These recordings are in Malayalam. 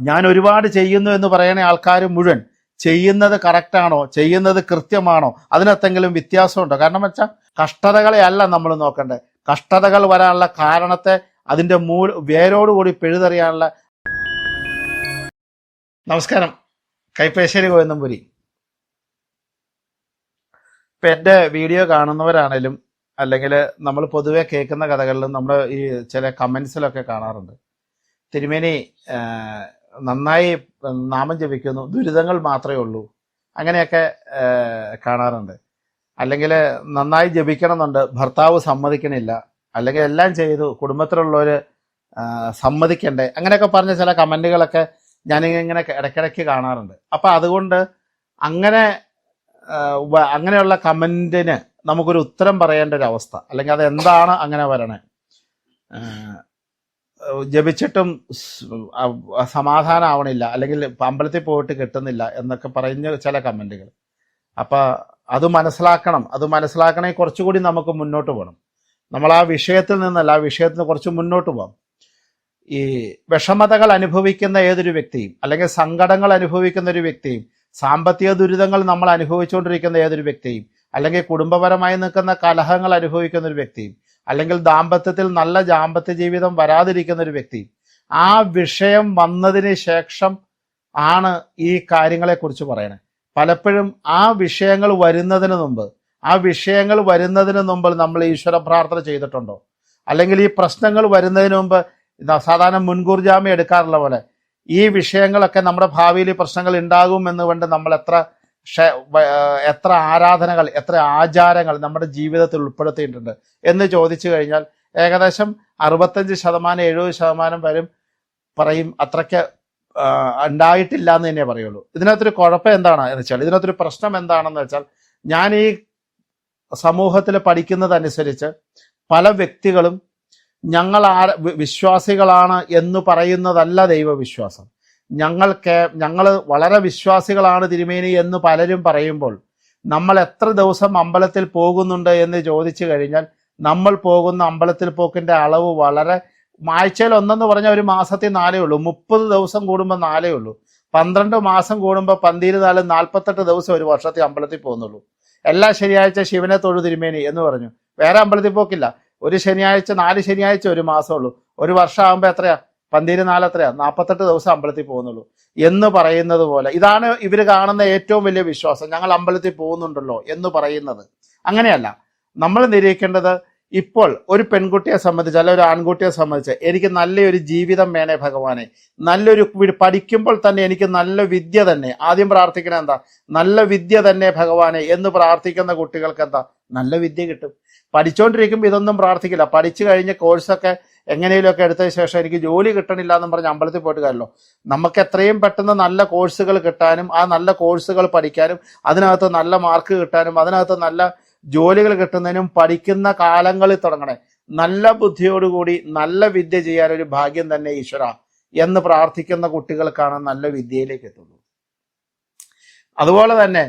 ഞാൻ ഒരുപാട് ചെയ്യുന്നു എന്ന് പറയുന്ന ആൾക്കാർ മുഴുവൻ ചെയ്യുന്നത് കറക്റ്റാണോ ചെയ്യുന്നത് കൃത്യമാണോ? അതിനകത്തെങ്കിലും വ്യത്യാസമുണ്ടോ? കാരണം വെച്ചാൽ കഷ്ടതകളെ അല്ല നമ്മൾ നോക്കേണ്ടത് കഷ്ടതകൾ വരാനുള്ള കാരണത്തെ അതിന്റെ മൂല വേരോടുകൂടി പിഴുതെറിയാനുള്ള നമസ്കാരം. കൈപ്പേശ്ശേരി ഗോവിന്ദംപുരി ഇപ്പം എന്റെ വീഡിയോ കാണുന്നവരാണേലും അല്ലെങ്കിൽ നമ്മൾ പൊതുവെ കേൾക്കുന്ന കഥകളിലും നമ്മൾ ഈ ചില കമൻസിലൊക്കെ കാണാറുണ്ട്. തിരുമേനി നന്നായി നാമം ജപിക്കുന്നു. ദുരിതങ്ങൾ മാത്രമേ ഉള്ളൂ. അങ്ങനെയൊക്കെ കാണാറുണ്ട്. അല്ലെങ്കിൽ നന്നായി ജപിക്കണമെന്നുണ്ട്. ഭർത്താവ് സമ്മതിക്കണില്ല. അല്ലെങ്കിൽ എല്ലാം ചെയ്തു. കുടുംബത്തിലുള്ളവർ സമ്മതിക്കണ്ടേ. അങ്ങനെയൊക്കെ പറഞ്ഞ ചില കമന്റുകളൊക്കെ ഞാനിങ്ങനെ ഇടയ്ക്കിടയ്ക്ക് കാണാറുണ്ട്. അപ്പം അതുകൊണ്ട് അങ്ങനെ അങ്ങനെയുള്ള കമന്റിന് നമുക്കൊരു ഉത്തരം പറയേണ്ട ഒരു അവസ്ഥ. അല്ലെങ്കിൽ അത് എന്താണ് അങ്ങനെ വരണേ? ജപിച്ചിട്ടും സമാധാനമാവണില്ല അല്ലെങ്കിൽ അമ്പലത്തിൽ പോയിട്ട് കിട്ടുന്നില്ല എന്നൊക്കെ പറഞ്ഞ ചില കമന്റുകൾ. അപ്പോൾ അത് മനസ്സിലാക്കണം. അത് മനസ്സിലാക്കണേ കുറച്ചുകൂടി നമുക്ക് മുന്നോട്ട് പോകണം നമ്മൾ ആ വിഷയത്തിൽ നിന്നല്ല ആ വിഷയത്തിൽ നിന്ന് കുറച്ച് മുന്നോട്ട് പോകാം ഈ വിഷമതകൾ അനുഭവിക്കുന്ന ഏതൊരു വ്യക്തിയും അല്ലെങ്കിൽ സങ്കടങ്ങൾ അനുഭവിക്കുന്ന ഒരു വ്യക്തിയും സാമ്പത്തിക ദുരിതങ്ങൾ നമ്മൾ അനുഭവിച്ചുകൊണ്ടിരിക്കുന്ന ഏതൊരു വ്യക്തിയും അല്ലെങ്കിൽ കുടുംബപരമായി നിൽക്കുന്ന കലഹങ്ങൾ അനുഭവിക്കുന്ന ഒരു വ്യക്തിയും അല്ലെങ്കിൽ ദാമ്പത്യത്തിൽ നല്ല ദാമ്പത്യ ജീവിതം വരാതിരിക്കുന്ന ഒരു വ്യക്തി ആ വിഷയം വന്നതിന് ശേഷം ആണ് ഈ കാര്യങ്ങളെക്കുറിച്ച് പറയുന്നത്. പലപ്പോഴും ആ വിഷയങ്ങൾ വരുന്നതിന് മുമ്പ് ആ വിഷയങ്ങൾ വരുന്നതിന് മുമ്പ് നമ്മൾ ഈശ്വര പ്രാർത്ഥന ചെയ്തിട്ടുണ്ടോ? അല്ലെങ്കിൽ ഈ പ്രശ്നങ്ങൾ വരുന്നതിന് മുമ്പ് സാധാരണ മുൻകൂർ ജാമ്യം എടുക്കാറുള്ള പോലെ ഈ വിഷയങ്ങളൊക്കെ നമ്മുടെ ഭാവിയിൽ പ്രശ്നങ്ങൾ ഉണ്ടാകും എന്ന് കൊണ്ട് നമ്മൾ എത്ര എത്ര ആരാധനകൾ എത്ര ആചാരങ്ങൾ നമ്മുടെ ജീവിതത്തിൽ ഉൾപ്പെടുത്തിയിട്ടുണ്ട് എന്ന് ചോദിച്ചു കഴിഞ്ഞാൽ ഏകദേശം അറുപത്തഞ്ച് ശതമാനം എഴുപത് ശതമാനം വരും പറയും അത്രയ്ക്ക് ഉണ്ടായിട്ടില്ല എന്ന് തന്നെ പറയുള്ളൂ. ഇതിനകത്തൊരു കുഴപ്പം എന്താണ് എന്ന് വെച്ചാൽ ഇതിനകത്തൊരു പ്രശ്നം എന്താണെന്ന് വെച്ചാൽ ഞാൻ ഈ സമൂഹത്തിൽ പഠിക്കുന്നതനുസരിച്ച് പല വ്യക്തികളും ഞങ്ങൾ ആ വിശ്വാസികളാണ് എന്ന് പറയുന്നതല്ല ദൈവവിശ്വാസം. ഞങ്ങൾക്ക് ഞങ്ങൾ വളരെ വിശ്വാസികളാണ് തിരുമേനി എന്ന് പലരും പറയുമ്പോൾ നമ്മൾ എത്ര ദിവസം അമ്പലത്തിൽ പോകുന്നുണ്ട് എന്ന് ചോദിച്ചു കഴിഞ്ഞാൽ നമ്മൾ പോകുന്ന അമ്പലത്തിൽ പോക്കിന്റെ അളവ് വളരെ ആഴ്ചയിൽ ഒന്നെന്ന് പറഞ്ഞാൽ ഒരു മാസത്തിൽ നാലേ ഉള്ളൂ. മുപ്പത് ദിവസം കൂടുമ്പോൾ നാലേ ഉള്ളൂ. പന്ത്രണ്ട് മാസം കൂടുമ്പോൾ പന്തിര് നാല് നാൽപ്പത്തെട്ട് ദിവസം ഒരു വർഷത്തിൽ അമ്പലത്തിൽ പോകുന്നുള്ളൂ. എല്ലാ ശനിയാഴ്ച ശിവനെ തൊഴു തിരുമേനി എന്ന് പറഞ്ഞു. വേറെ അമ്പലത്തിൽ പോക്കില്ല. ഒരു ശനിയാഴ്ച നാല് ശനിയാഴ്ച ഒരു മാസമുള്ളൂ ഒരു വർഷം ആകുമ്പോൾ എത്രയാ? പന്തിര് നാലത്രയാ. നാൽപ്പത്തെട്ട് ദിവസം അമ്പലത്തിൽ പോകുന്നുള്ളൂ. എന്ന് പറയുന്നത് പോലെ ഇതാണ് ഇവർ കാണുന്ന ഏറ്റവും വലിയ വിശ്വാസം. ഞങ്ങൾ അമ്പലത്തിൽ പോകുന്നുണ്ടല്ലോ എന്ന് പറയുന്നത്. അങ്ങനെയല്ല. നമ്മൾ നിരീക്ഷിക്കേണ്ടത് ഇപ്പോൾ ഒരു പെൺകുട്ടിയെ സംബന്ധിച്ച് അല്ലെ ഒരു ആൺകുട്ടിയെ സംബന്ധിച്ച് എനിക്ക് നല്ലൊരു ജീവിതം വേണേ ഭഗവാനെ. നല്ലൊരു പഠിക്കുമ്പോൾ തന്നെ എനിക്ക് നല്ല വിദ്യ തന്നെ. ആദ്യം പ്രാർത്ഥിക്കണ എന്താ? നല്ല വിദ്യ തന്നെ ഭഗവാനെ എന്ന് പ്രാർത്ഥിക്കുന്ന കുട്ടികൾക്ക് എന്താ? നല്ല വിദ്യ കിട്ടും. പഠിച്ചുകൊണ്ടിരിക്കുമ്പോൾ ഇതൊന്നും പ്രാർത്ഥിക്കില്ല. പഠിച്ചു കഴിഞ്ഞ കോഴ്സൊക്കെ എങ്ങനെയൊക്കെ എടുത്തതിന് ശേഷം എനിക്ക് ജോലി കിട്ടണില്ല എന്നും പറഞ്ഞ് അമ്പലത്തിൽ പോയിട്ട് കാര്യമല്ലോ. നമുക്ക് എത്രയും പെട്ടെന്ന് നല്ല കോഴ്സുകൾ കിട്ടാനും ആ നല്ല കോഴ്സുകൾ പഠിക്കാനും അതിനകത്ത് നല്ല മാർക്ക് കിട്ടാനും അതിനകത്ത് നല്ല ജോലികൾ കിട്ടുന്നതിനും പഠിക്കുന്ന കാലങ്ങളിൽ തുടങ്ങണേ. നല്ല ബുദ്ധിയോടുകൂടി നല്ല വിദ്യ ചെയ്യാനൊരു ഭാഗ്യം തന്നെ ഈശ്വര എന്ന് പ്രാർത്ഥിക്കുന്ന കുട്ടികൾക്കാണ് നല്ല വിദ്യയിലേക്ക് എത്തുന്നത്. അതുപോലെ തന്നെ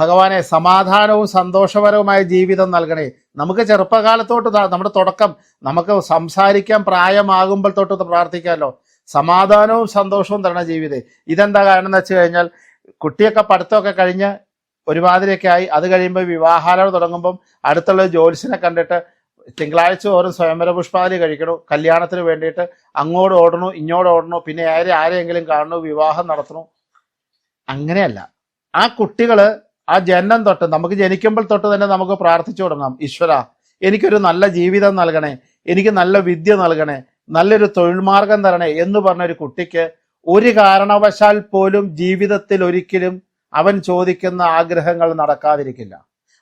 ഭഗവാനെ സമാധാനവും സന്തോഷപരവുമായ ജീവിതം നൽകണേ. നമുക്ക് ചെറുപ്പകാലത്തോട്ട് നമ്മുടെ തുടക്കം നമുക്ക് സംസാരിക്കാൻ പ്രായമാകുമ്പോൾ തൊട്ട് പ്രാർത്ഥിക്കാമല്ലോ. സമാധാനവും സന്തോഷവും തരണ ജീവിതം. ഇതെന്താ കാരണം എന്ന് വെച്ച് കഴിഞ്ഞാൽ കുട്ടിയൊക്കെ പഠിത്തമൊക്കെ കഴിഞ്ഞ് ഒരുമാതിരിയൊക്കെ ആയി. അത് കഴിയുമ്പോൾ വിവാഹാലോട് തുടങ്ങുമ്പം അടുത്തുള്ള ജോലിസിനെ കണ്ടിട്ട് തിങ്കളാഴ്ച ഓരോ സ്വയംവര പുഷ്പാവലി കഴിക്കണു. കല്യാണത്തിന് വേണ്ടിയിട്ട് അങ്ങോട്ട് ഓടണു ഇങ്ങോട്ട് ഓടണു പിന്നെ ആരെ ആരെയെങ്കിലും കാണണു വിവാഹം നടത്തണു. അങ്ങനെയല്ല. ആ കുട്ടികൾ ആ ജനനം തൊട്ട് നമുക്ക് ജനിക്കുമ്പോൾ തൊട്ട് തന്നെ നമുക്ക് പ്രാർത്ഥിച്ചു തുടങ്ങാം. ഈശ്വര എനിക്കൊരു നല്ല ജീവിതം നൽകണേ എനിക്ക് നല്ല വിദ്യ നൽകണേ നല്ലൊരു തൊഴിൽ മാർഗം തരണേ എന്ന് പറഞ്ഞ ഒരു കുട്ടിക്ക് ഒരു കാരണവശാൽ പോലും ജീവിതത്തിൽ ഒരിക്കലും അവൻ ചോദിക്കുന്ന ആഗ്രഹങ്ങൾ നടക്കാതിരിക്കില്ല.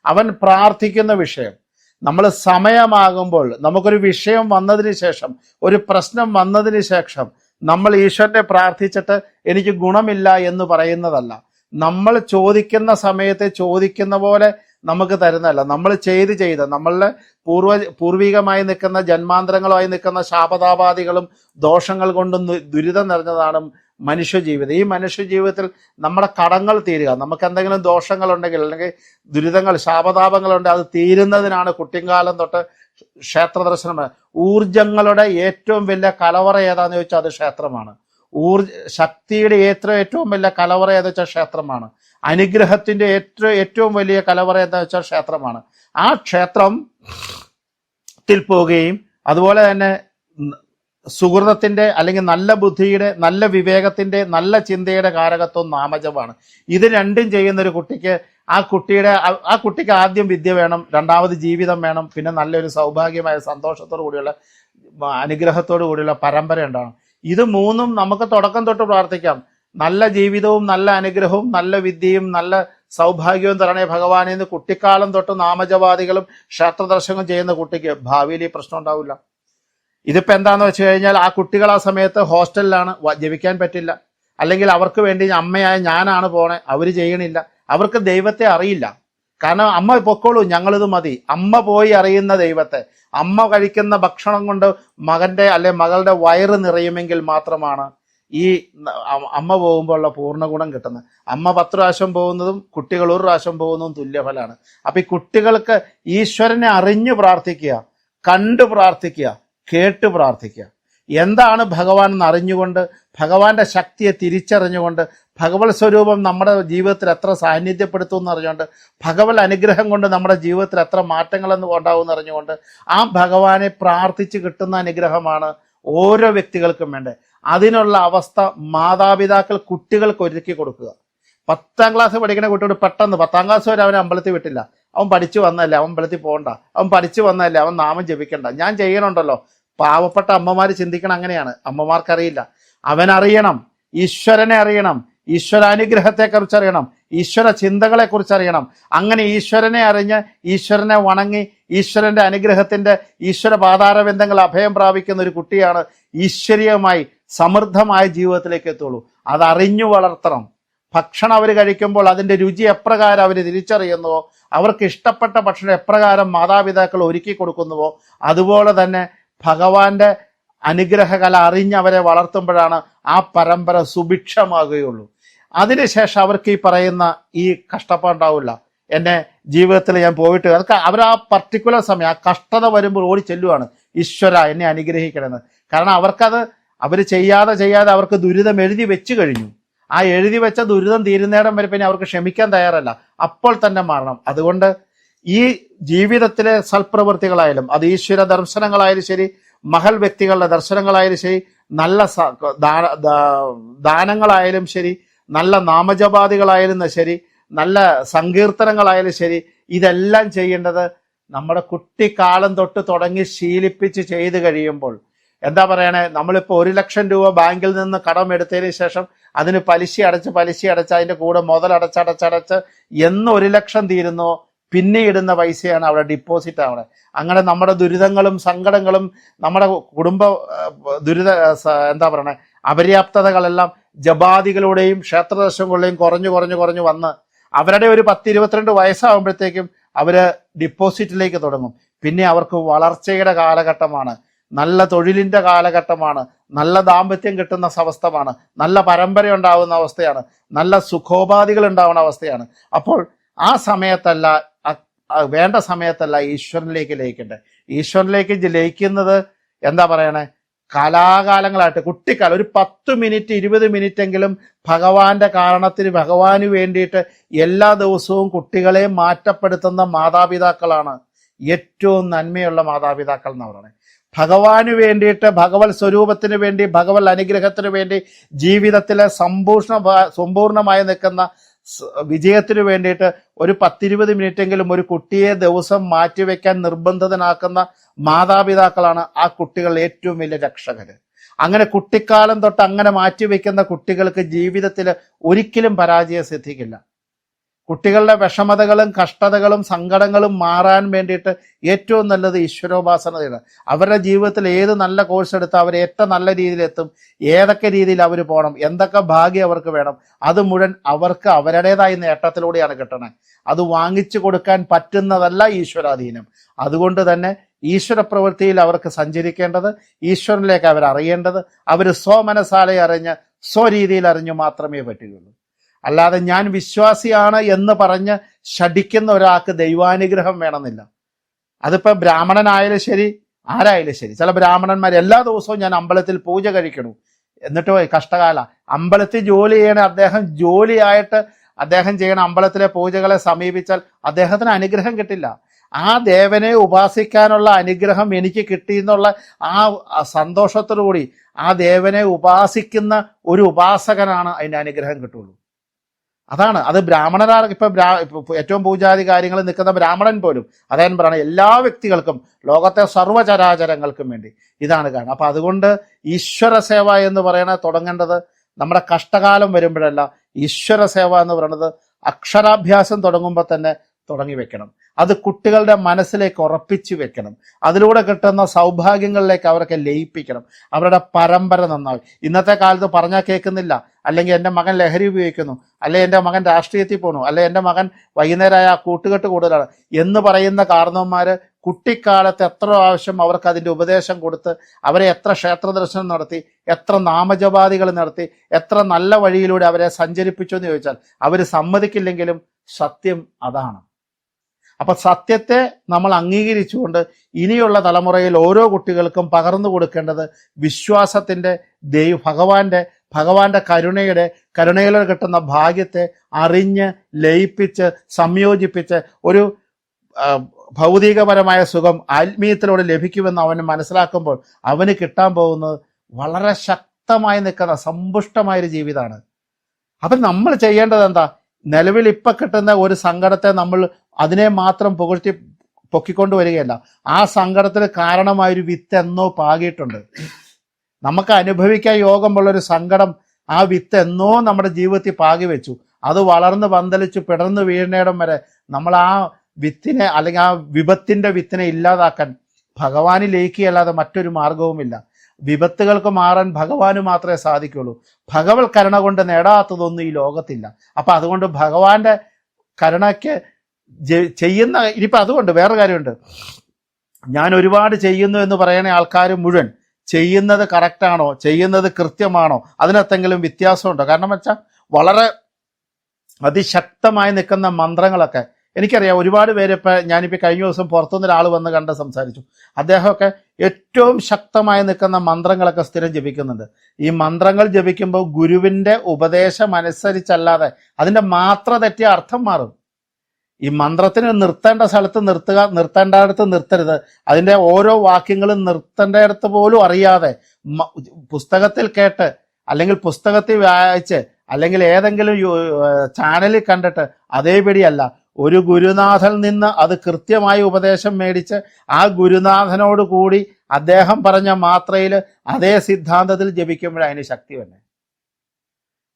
അവൻ പ്രാർത്ഥിക്കുന്ന വിഷയം. നമ്മൾ സമയമാകുമ്പോൾ നമുക്കൊരു വിഷയം വന്നതിന് ശേഷം ഒരു പ്രശ്നം വന്നതിന് ശേഷം നമ്മൾ ഈശ്വരനെ പ്രാർത്ഥിച്ചിട്ട് എനിക്ക് ഗുണമില്ല എന്ന് പറയുന്നതല്ല. നമ്മൾ ചോദിക്കുന്ന സമയത്ത് ചോദിക്കുന്ന പോലെ നമുക്ക് തരുന്നതല്ല. നമ്മൾ ചെയ്ത് ചെയ്ത് നമ്മളുടെ പൂർവ പൂർവികമായി നിൽക്കുന്ന ജന്മാന്തരങ്ങളുമായി നിൽക്കുന്ന ശാപതാപാദികളും ദോഷങ്ങൾ കൊണ്ടും ദുരിതം നിറഞ്ഞതാണ് മനുഷ്യജീവിതം. ഈ മനുഷ്യജീവിതത്തിൽ നമ്മുടെ കടങ്ങൾ തീരുക. നമുക്ക് എന്തെങ്കിലും ദോഷങ്ങൾ ഉണ്ടെങ്കിൽ അല്ലെങ്കിൽ ദുരിതങ്ങൾ ശാപതാപങ്ങളുണ്ട് അത് തീരുന്നതിനാണ് കുട്ടിക്കാലം തൊട്ട് ക്ഷേത്ര ദർശനം. ഊർജങ്ങളുടെ ഏറ്റവും വലിയ കലവറ ഏതാന്ന് ചോദിച്ചാൽ അത് ക്ഷേത്രമാണ്. ഊർജ ശക്തിയുടെ ഏറ്റവും ഏറ്റവും വലിയ കലവറ എന്ന് വെച്ചാൽ ക്ഷേത്രമാണ്. അനുഗ്രഹത്തിന്റെ ഏറ്റവും ഏറ്റവും വലിയ കലവറ എന്ന് വെച്ചാൽ ക്ഷേത്രമാണ്. ആ ക്ഷേത്രം ത്തിൽ പോവുകയും അതുപോലെ തന്നെ സുഹൃതത്തിന്റെ അല്ലെങ്കിൽ നല്ല ബുദ്ധിയുടെ നല്ല വിവേകത്തിന്റെ നല്ല ചിന്തയുടെ കാരകത്വം നാമജമാണ് ഇത് രണ്ടും ചെയ്യുന്ന ഒരു കുട്ടിക്ക് ആ കുട്ടിയുടെ ആ- കുട്ടിക്ക് ആദ്യം വിദ്യ വേണം രണ്ടാമത് ജീവിതം വേണം പിന്നെ നല്ലൊരു സൗഭാഗ്യമായ സന്തോഷത്തോടു കൂടിയുള്ള അനുഗ്രഹത്തോടു കൂടിയുള്ള പരമ്പര ഉണ്ടാവണം. ഇത് മൂന്നും നമുക്ക് തുടക്കം തൊട്ട് പ്രാർത്ഥിക്കാം. നല്ല ജീവിതവും നല്ല അനുഗ്രഹവും നല്ല വിദ്യയും നല്ല സൗഭാഗ്യവും തരണേ ഭഗവാനെ എന്ന് കുട്ടിക്കാലം തൊട്ട് നാമജപാദികളും ക്ഷേത്രദർശനം ചെയ്യുന്ന കുട്ടിക്ക് ഭാവിയിൽ ഈ പ്രശ്നം ഉണ്ടാവില്ല. ഇതിപ്പോ എന്താന്ന് വെച്ച് കഴിഞ്ഞാൽ ആ കുട്ടികൾ ആ സമയത്ത് ഹോസ്റ്റലിലാണ് ജപിക്കാൻ പറ്റില്ല. അല്ലെങ്കിൽ അവർക്ക് വേണ്ടി അമ്മയായ ഞാനാണ് പോണേ അവർ ചെയ്യണില്ല. അവർക്ക് ദൈവത്തെ അറിയില്ല. കാരണം അമ്മ പൊക്കോളൂ ഞങ്ങളിത് മതി. അമ്മ പോയി അറിയുന്ന ദൈവത്തെ. അമ്മ കഴിക്കുന്ന ഭക്ഷണം കൊണ്ട് മകന്റെ അല്ലെ മകളുടെ വയറ് നിറയുമെങ്കിൽ മാത്രമാണ് ഈ അമ്മ പോകുമ്പോൾ ഉള്ള പൂർണ ഗുണം കിട്ടുന്നത്. അമ്മ പത്ത് പ്രാവശ്യം പോകുന്നതും കുട്ടികൾ ഒരു പ്രാവശ്യം പോകുന്നതും തുല്യഫലമാണ്. അപ്പൊ ഈ കുട്ടികൾക്ക് ഈശ്വരനെ അറിഞ്ഞു പ്രാർത്ഥിക്കുക കണ്ടു പ്രാർത്ഥിക്കുക കേട്ട് പ്രാർത്ഥിക്കുക. എന്താണ് ഭഗവാൻ എന്ന് അറിഞ്ഞുകൊണ്ട് ഭഗവാന്റെ ശക്തിയെ തിരിച്ചറിഞ്ഞുകൊണ്ട് ഭഗവത് സ്വരൂപം നമ്മുടെ ജീവിതത്തിൽ എത്ര സാന്നിധ്യപ്പെടുത്തും എന്ന് അറിഞ്ഞുകൊണ്ട് ഭഗവത് അനുഗ്രഹം കൊണ്ട് നമ്മുടെ ജീവിതത്തിൽ എത്ര മാറ്റങ്ങളെന്ന് ഉണ്ടാവും എന്ന് അറിഞ്ഞുകൊണ്ട് ആ ഭഗവാനെ പ്രാർത്ഥിച്ച് കിട്ടുന്ന അനുഗ്രഹമാണ് ഓരോ വ്യക്തികൾക്കും വേണ്ടത്. അതിനുള്ള അവസ്ഥ മാതാപിതാക്കൾ കുട്ടികൾക്ക് ഒരുക്കി കൊടുക്കുക. പത്താം ക്ലാസ് പഠിക്കുന്ന കുട്ടിയോട് പെട്ടെന്ന് പത്താം ക്ലാസ് വരെ അവനെ അമ്പലത്തിൽ വിട്ടില്ല. അവൻ പഠിച്ചു വന്നല്ലേ അവൻ അമ്പലത്തിൽ പോകണ്ട. അവൻ പഠിച്ചു വന്നല്ലേ അവൻ നാമം ജപിക്കണ്ട. ഞാൻ ചെയ്യണുണ്ടല്ലോ. പാവപ്പെട്ട അമ്മമാർ ചിന്തിക്കണം അങ്ങനെയാണ്. അമ്മമാർക്കറിയില്ല. അവനറിയണം. ഈശ്വരനെ അറിയണം. ഈശ്വരാനുഗ്രഹത്തെ കുറിച്ച് അറിയണം. ഈശ്വര ചിന്തകളെ കുറിച്ച് അറിയണം അങ്ങനെ ഈശ്വരനെ അറിഞ്ഞ് ഈശ്വരനെ വണങ്ങി ഈശ്വരന്റെ അനുഗ്രഹത്തിന്റെ ഈശ്വര പാതാരബന്ധങ്ങൾ അഭയം പ്രാപിക്കുന്ന ഒരു കുട്ടിയാണ് ഈശ്വരീയമായി സമൃദ്ധമായ ജീവിതത്തിലേക്ക് എത്തുള്ളൂ. അത് അറിഞ്ഞു വളർത്തണം. ഭക്ഷണം അവർ കഴിക്കുമ്പോൾ അതിന്റെ രുചി എപ്രകാരം അവർ തിരിച്ചറിയുന്നുവോ? അവർക്ക് ഇഷ്ടപ്പെട്ട ഭക്ഷണം എപ്രകാരം മാതാപിതാക്കൾ ഒരുക്കി കൊടുക്കുന്നുവോ? അതുപോലെ തന്നെ ഭഗവാന്റെ അനുഗ്രഹകല അറിഞ്ഞ് അവരെ വളർത്തുമ്പോഴാണ് ആ പരമ്പര സുഭിക്ഷമാകുകയുള്ളൂ. അതിനുശേഷം അവർക്ക് ഈ പറയുന്ന ഈ കഷ്ടപ്പാടുണ്ടാവില്ല. എന്നെ ജീവിതത്തിൽ ഞാൻ പോയിട്ട് അതൊക്കെ അവർ ആ പർട്ടിക്കുലർ സമയം ആ കഷ്ടത വരുമ്പോൾ ഓടി ചെല്ലുവാണ്. ഈശ്വര എന്നെ അനുഗ്രഹിക്കണമെന്ന്. കാരണം അവർക്കത് അവർ ചെയ്യാതെ ചെയ്യാതെ അവർക്ക് ദുരിതം എഴുതി വെച്ച് കഴിഞ്ഞു. ആ എഴുതി വെച്ച ദുരിതം തീരുന്നേടം വരെ പിന്നെ അവർക്ക് ക്ഷമിക്കാൻ തയ്യാറല്ല. അപ്പോൾ തന്നെ മാറണം. അതുകൊണ്ട് ഈ ജീവിതത്തിലെ സൽപ്രവൃത്തികളായാലും അത് ഈശ്വര ദർശനങ്ങളായാലും ശരി മഹൽ വ്യക്തികളുടെ ദർശനങ്ങളായാലും ശരി നല്ല ദാനങ്ങളായാലും ശരി നല്ല നാമജപാദികളായാലും ശരി നല്ല സങ്കീർത്തനങ്ങളായാലും ശരി ഇതെല്ലാം ചെയ്യേണ്ടത് നമ്മുടെ കുട്ടിക്കാലം തൊട്ട് തുടങ്ങി ശീലിപ്പിച്ച് ചെയ്തു കഴിയുമ്പോൾ. എന്താ പറയണേ? നമ്മളിപ്പോൾ ഒരു ലക്ഷം രൂപ ബാങ്കിൽ നിന്ന് കടം എടുത്തതിന് ശേഷം അതിന് പലിശ അടച്ച് പലിശ അടച്ച് അതിന്റെ കൂടെ മുതലടച്ചടച്ചടച്ച് എന്ന് ഒരു ലക്ഷം തീരുന്നോ? പിന്നെ ഇടുന്ന പൈസയാണ് അവിടെ ഡിപ്പോസിറ്റ് ആവുന്നത് അങ്ങനെ നമ്മുടെ ദുരിതങ്ങളും സങ്കടങ്ങളും നമ്മുടെ കുടുംബ ദുരിത എന്താ പറയണേ അപര്യാപ്തതകളെല്ലാം ജപാദികളുടെയും ക്ഷേത്രദർശനങ്ങളുടെയും കുറഞ്ഞു കുറഞ്ഞു കുറഞ്ഞു വന്ന് അവരുടെ ഒരു പത്ത് ഇരുപത്തിരണ്ട് വയസ്സാകുമ്പോഴത്തേക്കും അവർ ഡിപ്പോസിറ്റിലേക്ക് തുടങ്ങും. പിന്നെ അവർക്ക് വളർച്ചയുടെ കാലഘട്ടമാണ്. നല്ല തൊഴിലിന്റെ കാലഘട്ടമാണ്. നല്ല ദാമ്പത്യം കിട്ടുന്ന അവസ്ഥമാണ്. നല്ല പരമ്പര ഉണ്ടാവുന്ന അവസ്ഥയാണ്. നല്ല സുഖോപാധികൾ ഉണ്ടാവുന്ന അവസ്ഥയാണ്. അപ്പോൾ ആ സമയത്തല്ല വേണ്ട സമയത്തല്ല ഈശ്വരനിലേക്ക് ലയിക്കണ്ടേ. ഈശ്വരനിലേക്ക് ലയിക്കുന്നത് എന്താ പറയണേ? കാലാകാലങ്ങളായിട്ട് കുട്ടിക്കാലം ഒരു പത്ത് മിനിറ്റ് ഇരുപത് മിനിറ്റ് എങ്കിലും ഭഗവാന്റെ കാരണത്തിന് ഭഗവാന് വേണ്ടിയിട്ട് എല്ലാ ദിവസവും കുട്ടികളെ മാറ്റപ്പെടുത്തുന്ന മാതാപിതാക്കളാണ് ഏറ്റവും നന്മയുള്ള മാതാപിതാക്കൾ എന്ന് പറയുന്നത് ഭഗവാന് വേണ്ടിയിട്ട് ഭഗവത് സ്വരൂപത്തിന് വേണ്ടി ഭഗവത് അനുഗ്രഹത്തിന് വേണ്ടി ജീവിതത്തിലെ സമ്പൂർണ സമ്പൂർണമായി നിൽക്കുന്ന വിജയത്തിന് വേണ്ടിയിട്ട് ഒരു പത്തിരുപത് മിനിറ്റെങ്കിലും ഒരു കുട്ടിയെ ദിവസം മാറ്റിവെക്കാൻ നിർബന്ധിതനാക്കുന്ന മാതാപിതാക്കളാണ് ആ കുട്ടികൾ ഏറ്റവും വലിയ രക്ഷകർ. അങ്ങനെ കുട്ടിക്കാലം തൊട്ട് അങ്ങനെ മാറ്റിവെക്കുന്ന കുട്ടികൾക്ക് ജീവിതത്തിൽ ഒരിക്കലും പരാജയം സിദ്ധിക്കില്ല കുട്ടികളുടെ വിഷമതകളും കഷ്ടതകളും സങ്കടങ്ങളും മാറാൻ വേണ്ടിയിട്ട് ഏറ്റവും നല്ലത് ഈശ്വരോപാസനയാണ് അവരുടെ ജീവിതത്തിൽ ഏത് നല്ല കോഴ്സ് എടുത്ത് അവർ ഏറ്റവും നല്ല രീതിയിൽ എത്തും ഏതൊക്കെ രീതിയിൽ അവർ പോകണം? എന്തൊക്കെ ഭാഗ്യം അവർക്ക് വേണം? അത് മുഴുവൻ അവർക്ക് അവരുടേതായ നേട്ടത്തിലൂടെയാണ് കിട്ടണത് അത് വാങ്ങിച്ചു കൊടുക്കാൻ പറ്റുന്നതല്ല ഈശ്വരാധീനം. അതുകൊണ്ട് തന്നെ ഈശ്വര പ്രവൃത്തിയിൽ അവർക്ക് സഞ്ചരിക്കേണ്ടത് ഈശ്വരനിലേക്ക് അവർ അറിയേണ്ടത് അവർ സ്വമനസാലെ അറിഞ്ഞ് സ്വരീതിയിൽ അറിഞ്ഞു മാത്രമേ പറ്റുകയുള്ളൂ. അല്ലാതെ ഞാൻ വിശ്വാസിയാണ് എന്ന് പറഞ്ഞ് ശഠിക്കുന്ന ഒരാൾക്ക് ദൈവാനുഗ്രഹം വേണമെന്നില്ല. അതിപ്പോ ബ്രാഹ്മണനായാലും ശരി ആരായാലും ശരി. ചില ബ്രാഹ്മണന്മാർ എല്ലാ ദിവസവും ഞാൻ അമ്പലത്തിൽ പൂജ കഴിക്കണു. എന്നിട്ട് കഷ്ടകാല. അമ്പലത്തിൽ ജോലി ചെയ്യണ അദ്ദേഹം ജോലിയായിട്ട് അദ്ദേഹം ചെയ്യണ അമ്പലത്തിലെ പൂജകളെ സമീപിച്ചാൽ അദ്ദേഹത്തിന് അനുഗ്രഹം കിട്ടില്ല. ആ ദേവനെ ഉപാസിക്കാനുള്ള അനുഗ്രഹം എനിക്ക് കിട്ടി എന്നുള്ള ആ സന്തോഷത്തോടുകൂടി ആ ദേവനെ ഉപാസിക്കുന്ന ഒരു ഉപാസകനാണ് അതിന്റെ അനുഗ്രഹം കിട്ടുള്ളൂ. അതാണ്. അത് ബ്രാഹ്മണരാ ഇപ്പൊ ഏറ്റവും പൂജാതി കാര്യങ്ങൾ നിൽക്കുന്ന ബ്രാഹ്മണൻ പോലും. അദ്ദേഹം പറയണം എല്ലാ വ്യക്തികൾക്കും ലോകത്തെ സർവചരാചരങ്ങൾക്കും വേണ്ടി ഇതാണ് കാരണം. അപ്പൊ അതുകൊണ്ട് ഈശ്വര സേവ എന്ന് പറയണത് തുടങ്ങേണ്ടത് നമ്മുടെ കഷ്ടകാലം വരുമ്പോഴല്ല ഈശ്വര സേവ എന്ന് പറയുന്നത് അക്ഷരാഭ്യാസം തുടങ്ങുമ്പോൾ തന്നെ തുടങ്ങി വെക്കണം. അത് കുട്ടികളുടെ മനസ്സിലേക്ക് ഉറപ്പിച്ചു വെക്കണം. അതിലൂടെ കിട്ടുന്ന സൗഭാഗ്യങ്ങളിലേക്ക് അവരൊക്കെ ലയിപ്പിക്കണം. അവരുടെ പരമ്പര നന്നാവും. ഇന്നത്തെ കാലത്ത് പറഞ്ഞാൽ കേൾക്കുന്നില്ല അല്ലെങ്കിൽ എന്റെ മകൻ ലഹരി ഉപയോഗിക്കുന്നു അല്ലെ എന്റെ മകൻ രാഷ്ട്രീയത്തിൽ പോകണു അല്ലെ എന്റെ മകൻ വൈകുന്നേരമായ കൂട്ടുകെട്ട് കൂടുതലാണ് എന്ന് പറയുന്ന കാരണവന്മാർ കുട്ടിക്കാലത്ത് എത്ര പ്രാവശ്യം അവർക്ക് അതിന്റെ ഉപദേശം കൊടുത്ത് അവരെ എത്ര ക്ഷേത്ര ദർശനം നടത്തി എത്ര നാമജപാദികൾ നടത്തി എത്ര നല്ല വഴിയിലൂടെ അവരെ സഞ്ചരിപ്പിച്ചു എന്ന് ചോദിച്ചാൽ അവർ സമ്മതിക്കില്ലെങ്കിലും സത്യം അതാണ്. അപ്പൊ സത്യത്തെ നമ്മൾ അംഗീകരിച്ചുകൊണ്ട് ഇനിയുള്ള തലമുറയിൽ ഓരോ കുട്ടികൾക്കും പകർന്നു കൊടുക്കേണ്ടത് വിശ്വാസത്തിന്റെ ദൈവ ഭഗവാന്റെ ഭഗവാന്റെ കരുണയുടെ കരുണയിൽ കിട്ടുന്ന ഭാഗ്യത്തെ അറിഞ്ഞ് ലയിപ്പിച്ച് സംയോജിപ്പിച്ച് ഒരു ഭൗതികപരമായ സുഖം ആത്മീയത്തിലൂടെ ലഭിക്കുമെന്ന് അവന് മനസ്സിലാക്കുമ്പോൾ അവന് കിട്ടാൻ പോകുന്നത് വളരെ ശക്തമായി നിൽക്കുന്ന സമ്പുഷ്ടമായ ഒരു ജീവിതമാണ്. അപ്പം നമ്മൾ ചെയ്യേണ്ടത് എന്താ? നിലവിൽ ഇപ്പൊ കിട്ടുന്ന ഒരു സങ്കടത്തെ നമ്മൾ അതിനെ മാത്രം പുകഴ്ത്തി പൊക്കിക്കൊണ്ടു വരികയല്ല. ആ സങ്കടത്തിന് കാരണമായൊരു വിത്ത് എന്നോ പാകിയിട്ടുണ്ട്. നമുക്ക് അനുഭവിക്കാൻ യോഗമുള്ളൊരു സങ്കടം ആ വിത്ത് എന്നോ നമ്മുടെ ജീവിതത്തിൽ പാകി വെച്ചു. അത് വളർന്ന് പന്തലിച്ച് പിടർന്ന് വീഴുന്നിടം വരെ നമ്മൾ ആ വിത്തിനെ അല്ലെങ്കിൽ ആ വിപത്തിന്റെ വിത്തിനെ ഇല്ലാതാക്കാൻ ഭഗവാന് ലയിക്കുകയല്ലാതെ മറ്റൊരു മാർഗവുമില്ല. വിപത്തുകൾക്ക് മാറാൻ ഭഗവാന് മാത്രമേ സാധിക്കുള്ളൂ ഭഗവത് കരുണ കൊണ്ട് നേടാത്തതൊന്നും ഈ ലോകത്തില്ല. അപ്പൊ അതുകൊണ്ട് ഭഗവാന്റെ കരുണയ്ക്ക് ചെയ്യുന്ന ഇനിയിപ്പോൾ അതുകൊണ്ട് വേറെ കാര്യമുണ്ട്. ഞാൻ ഒരുപാട് ചെയ്യുന്നു എന്ന് പറയുന്ന ആൾക്കാർ മുഴുവൻ ചെയ്യുന്നത് കറക്റ്റാണോ ചെയ്യുന്നത് കൃത്യമാണോ? അതിനെത്തെങ്കിലും വ്യത്യാസമുണ്ടോ? കാരണം വെച്ചാൽ വളരെ അതിശക്തമായി നിൽക്കുന്ന മന്ത്രങ്ങളൊക്കെ എനിക്കറിയാം. ഒരുപാട് പേര് ഇപ്പൊ ഞാനിപ്പോ കഴിഞ്ഞ ദിവസം പുറത്തുനിന്ന് ഒരാൾ വന്ന് കണ്ട് സംസാരിച്ചു. അദ്ദേഹമൊക്കെ ഏറ്റവും ശക്തമായി നിൽക്കുന്ന മന്ത്രങ്ങളൊക്കെ സ്ഥിരം ജപിക്കുന്നുണ്ട്. ഈ മന്ത്രങ്ങൾ ജപിക്കുമ്പോൾ ഗുരുവിന്റെ ഉപദേശം അനുസരിച്ചല്ലാതെ അതിന്റെ മാത്ര തെറ്റിയ അർത്ഥം മാറും. ഈ മന്ത്രത്തിന് നിർത്തേണ്ട സ്ഥലത്ത് നിർത്തുക നിർത്തേണ്ടയിടത്ത് നിർത്തരുത്. അതിന്റെ ഓരോ വാക്യങ്ങളും നിർത്തേണ്ടയിടത്ത് പോലും അറിയാതെ പുസ്തകത്തിൽ കേട്ട് അല്ലെങ്കിൽ പുസ്തകത്തിൽ വായിച്ച് അല്ലെങ്കിൽ ഏതെങ്കിലും ചാനലിൽ കണ്ടിട്ട് അതേപടിയല്ല. ഒരു ഗുരുനാഥൻ നിന്ന് അത് കൃത്യമായി ഉപദേശം മേടിച്ച് ആ ഗുരുനാഥനോട് കൂടി അദ്ദേഹം പറഞ്ഞ മാത്രയിൽ അതേ സിദ്ധാന്തത്തിൽ ജപിക്കുമ്പോഴതിന് ശക്തി തന്നെ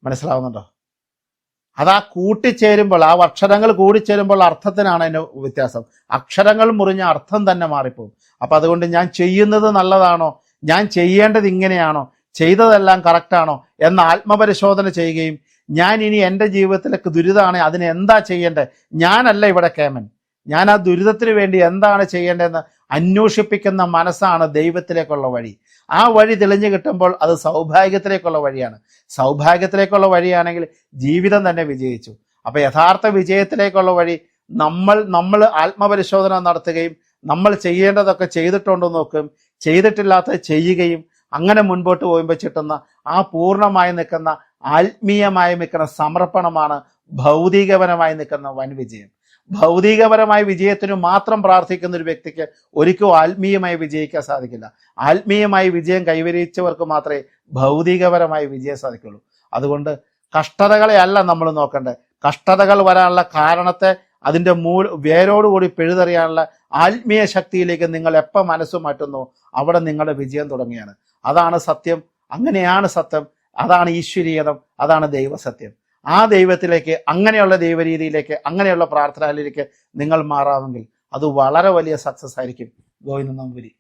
മനസ്സിലാവുന്നുണ്ടോ? അത് ആ കൂട്ടിച്ചേരുമ്പോൾ ആ അക്ഷരങ്ങൾ കൂടിച്ചേരുമ്പോൾ അർത്ഥത്തിനാണ് അതിന് വ്യത്യാസം. അക്ഷരങ്ങൾ മുറിഞ്ഞ അർത്ഥം തന്നെ മാറിപ്പോകും. അപ്പൊ അതുകൊണ്ട് ഞാൻ ചെയ്യുന്നത് നല്ലതാണോ? ഞാൻ ചെയ്യേണ്ടത് ഇങ്ങനെയാണോ? ചെയ്തതെല്ലാം കറക്റ്റാണോ? എന്ന ആത്മപരിശോധന ചെയ്യുകയും ഞാൻ ഇനി എന്റെ ജീവിതത്തിലേക്ക് ദുരിതമാണ് അതിന് എന്താ ചെയ്യേണ്ടത്? ഞാനല്ല ഇവിടെ കേമൻ. ഞാൻ ആ ദുരിതത്തിന് വേണ്ടി എന്താണ് ചെയ്യേണ്ടതെന്ന് അന്വേഷിപ്പിക്കുന്ന മനസ്സാണ് ദൈവത്തിലേക്കുള്ള വഴി. ആ വഴി തെളിഞ്ഞു കിട്ടുമ്പോൾ അത് സൗഭാഗ്യത്തിലേക്കുള്ള വഴിയാണ്. സൗഭാഗ്യത്തിലേക്കുള്ള വഴിയാണെങ്കിൽ ജീവിതം തന്നെ വിജയിച്ചു. അപ്പൊ യഥാർത്ഥ വിജയത്തിലേക്കുള്ള വഴി നമ്മൾ നമ്മൾ ആത്മപരിശോധന നടത്തുകയും നമ്മൾ ചെയ്യേണ്ടതൊക്കെ ചെയ്തിട്ടുണ്ടോ നോക്കും ചെയ്തിട്ടില്ലാത്ത ചെയ്യുകയും അങ്ങനെ മുൻപോട്ട് പോകുമ്പോൾ ചിട്ടുന്ന ആ പൂർണമായി നിൽക്കുന്ന ആത്മീയമായി നിൽക്കുന്ന സമർപ്പണമാണ് ഭൗതികപരമായി നിൽക്കുന്ന വൻ വിജയം. ഭൗതികപരമായ വിജയത്തിന് മാത്രം പ്രാർത്ഥിക്കുന്ന ഒരു വ്യക്തിക്ക് ഒരിക്കലും ആത്മീയമായി വിജയിക്കാൻ സാധിക്കില്ല. ആത്മീയമായി വിജയം കൈവരിച്ചവർക്ക് മാത്രമേ ഭൗതികപരമായ വിജയം സാധിക്കുള്ളൂ. അതുകൊണ്ട് കഷ്ടതകളെ അല്ല നമ്മൾ നോക്കേണ്ടത് കഷ്ടതകൾ വരാനുള്ള കാരണത്തെ അതിന്റെ മൂല വേരോടുകൂടി പിഴുതെറിയാനുള്ള ആത്മീയ ശക്തിയിലേക്ക് നിങ്ങൾ എപ്പോൾ മനസ്സ് മാറ്റുന്നു അവിടെ നിങ്ങളുടെ വിജയം തുടങ്ങിയാണ് അതാണ് സത്യം. അങ്ങനെയാണ് സത്യം. അതാണ് ഈശ്വരീയതം. അതാണ് ദൈവസത്യം. ആ ദൈവത്തിലേക്ക് അങ്ങനെയുള്ള ദൈവരീതിയിലേക്ക് അങ്ങനെയുള്ള പ്രാർത്ഥനയിലേക്ക് നിങ്ങൾ മാറാമെങ്കിൽ അത് വളരെ വലിയ സക്സസ് ആയിരിക്കും. ഗോവിന്ദ നമ്പൂരി